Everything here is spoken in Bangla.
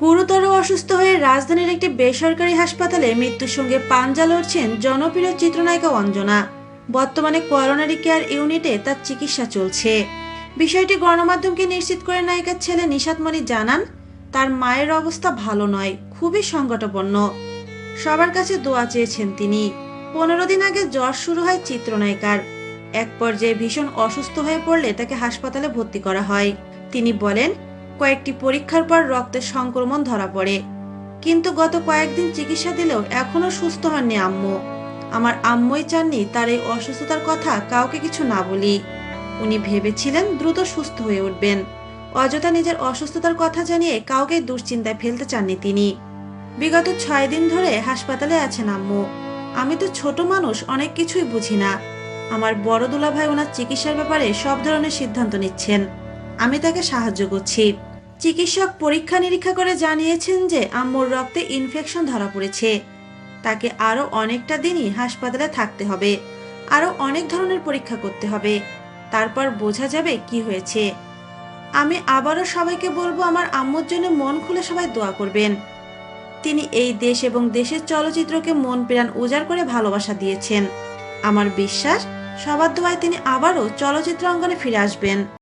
গুরুতর অসুস্থ হয়ে রাজধানীর একটি বেসরকারি হাসপাতালে মৃত্যুর সঙ্গে পাঞ্জা লড়ছেন জনপ্রিয় চিত্রনায়িকা অঞ্জনা। বর্তমানে করোনারি কেয়ার ইউনিটে তার চিকিৎসা চলছে। বিষয়টি গণমাধ্যমকে নিশ্চিত করে নায়িকার ছেলে নিশাতমণি জানান, তার মায়ের অবস্থা ভালো নয়, খুবই সংকটাপন্ন। সবার কাছে দোয়া চেয়েছেন তিনি। পনেরো দিন আগে জ্বর শুরু হয় চিত্রনায়িকার। এক পর্যায়ে ভীষণ অসুস্থ হয়ে পড়লে তাকে হাসপাতালে ভর্তি করা হয়। তিনি বলেন কয়েকটি পরীক্ষার পর রক্তের সংক্রমণ ধরা পড়ে। কিন্তু গত কয়েকদিন চিকিৎসা দিলেও এখনও সুস্থ হননি আম্মু। আমার আম্মুই চাননি তার এই অসুস্থতার কথা কাউকে কিছু না বলি। উনি ভেবেছিলেন দ্রুত সুস্থ হয়ে উঠবেন। অযথা নিজের অসুস্থতার কথা জানিয়ে কাউকে দুশ্চিন্তায় ফেলতে চাননি তিনি। বিগত ছয় দিন ধরে হাসপাতালে আছেন আম্মু। আমি তো ছোট মানুষ, অনেক কিছুই বুঝি না। আমার বড় দুলাভাই ওনার চিকিৎসার ব্যাপারে সব ধরনের সিদ্ধান্ত নিচ্ছেন। আমি তাকে সাহায্য করছি। চিকিৎসক পরীক্ষা নিরীক্ষা করে জানিয়েছেন যে আম্মুর রক্তে ইনফেকশন ধরা পড়েছে। তাকে আরও অনেকটা দিনই হাসপাতালে থাকতে হবে। আরও অনেক ধরনের পরীক্ষা করতে হবে। তারপর বোঝা যাবে কি হয়েছে। আমি আবারও সবাইকে বলব, আমার আম্মুর জন্য মন খুলে সবাই দোয়া করবেন। তিনি এই দেশ এবং দেশের চলচ্চিত্রকে মন প্রাণ উজাড় করে ভালোবাসা দিয়েছেন। আমার বিশ্বাস, সবার দোয়ায় তিনি আবারও চলচ্চিত্র অঙ্গনে ফিরে আসবেন।